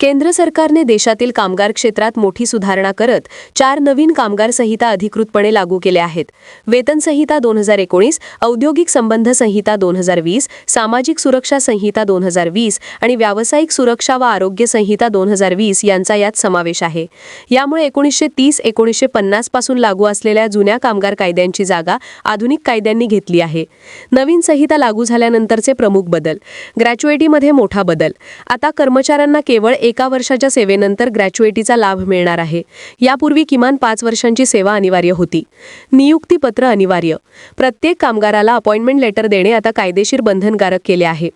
केंद्र सरकारने देशातील कामगार क्षेत्रात मोठी सुधारणा करत चार नवीन कामगार संहिता अधिकृतपणे लागू केल्या आहेत. वेतन संहिता दोन हजार एकोणीस औद्योगिक संबंध संहिता दोन हजार वीस सामाजिक सुरक्षा संहिता दोन हजार वीस आणि व्यावसायिक सुरक्षा व आरोग्य संहिता दोन हजार वीस यांचा यात समावेश आहे. यामुळे एकोणीसशे तीस एकोणीसशे पन्नासपासून लागू असलेल्या जुन्या कामगार कायद्यांची जागा आधुनिक कायद्यांनी घेतली आहे. नवीन संहिता लागू झाल्यानंतरचे प्रमुख बदल. ग्रॅच्युएटीमध्ये मोठा बदल. आता कर्मचाऱ्यांना केवळ एक एका वर्षाच्या सेवेनंतर ग्रॅच्युएटीचा लाभ मिळणार आहे. यापूर्वी किमान पाच वर्षांची सेवा अनिवार्य होती. नियुक्तीपत्र अनिवार्य. प्रत्येक कामगाराला अपॉइंटमेंट लेटर देणे आता कायदेशीर बंधनकारक केले आहे.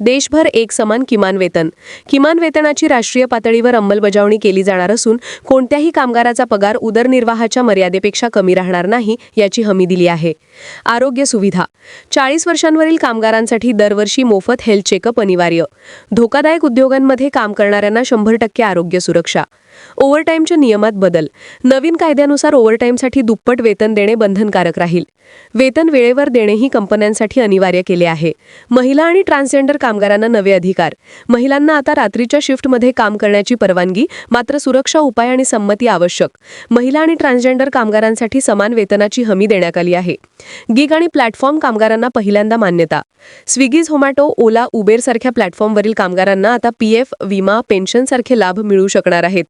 देशभर एक समान किमान वेतन. किमान वेतनाची राष्ट्रीय पातळीवर अंमलबजावणी केली जाणार असून कोणत्याही कामगाराचा पगार उदरनिर्वाहाच्या मर्यादेपेक्षा कमी राहणार नाही याची हमी दिली आहे. आरोग्य सुविधा. चाळीस वर्षांवरील कामगारांसाठी दरवर्षी मोफत हेल्थ चेकअप अनिवार्य. धोकादायक उद्योगांमध्ये काम करणाऱ्यांना शंभर टक्के आरोग्य सुरक्षा. ओव्हरटाईमच्या नियमात बदल. नवीन कायद्यानुसार ओव्हरटाईमसाठी दुप्पट वेतन देणे बंधनकारक राहील. वेतन वेळेवर देणेही कंपन्यांसाठी अनिवार्य केले आहे. महिला आणि ट्रान्सजेंडर कामगारांना नवे अधिकार. महिलांना आता रात्रीच्या शिफ्टमध्ये काम करण्याची परवानगी मात्र सुरक्षा उपाय आणि संमती आवश्यक. महिला आणि ट्रान्सजेंडर कामगारांसाठी समान वेतनाची हमी देण्यात आली आहे. गिग आणि प्लॅटफॉर्म कामगारांना पहिल्यांदा मान्यता. स्विगी झोमॅटो ओला उबेर सारख्या प्लॅटफॉर्मवरील कामगारांना आता पी एफ विमा पेन्शन सारखे लाभ मिळू शकणार आहेत.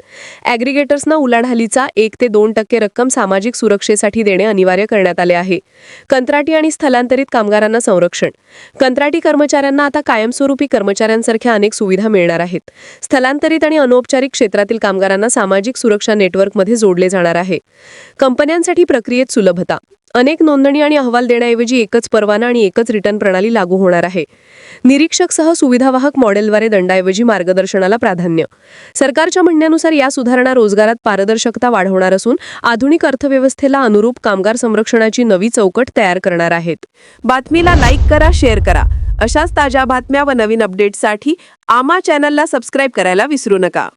ॲग्रिगेटर्सना उलाढालीचा एक ते दोन टक्के रक्कम सामाजिक सुरक्षेसाठी देणे अनिवार्य करण्यात आले आहे. कंत्राटी आणि स्थलांतरित कामगारांना संरक्षण. कंत्राटी कर्मचाऱ्यांना आता कायमस्वरूपी कर्मचाऱ्यांसारख्या अनेक सुविधा मिळणार आहेत. स्थलांतरित आणि अनौपचारिक क्षेत्रातील कामगारांना सामाजिक सुरक्षा नेटवर्कमध्ये जोडले जाणार आहे. कंपन्यांसाठी प्रक्रियेत सुलभता अनेक नोंदणी आणि अहवाल देण्याऐवजी एकच परवाना आणि एकच रिटर्न प्रणाली लागू होणार आहे. निरीक्षकसह सुविधावाहक मॉडेलद्वारे दंडाऐवजी मार्गदर्शनाला प्राधान्य. सरकारच्या म्हणण्यानुसार या सुधारणा रोजगारात पारदर्शकता वाढवणार असून आधुनिक अर्थव्यवस्थेला अनुरूप कामगार संरक्षणाची नवी चौकट तयार करणार आहेत. बातमीला लाईक करा शेअर करा. अशाच ताज्या बातम्या व नवीन अपडेट्ससाठी आमा चॅनलला सबस्क्राईब करायला विसरू नका.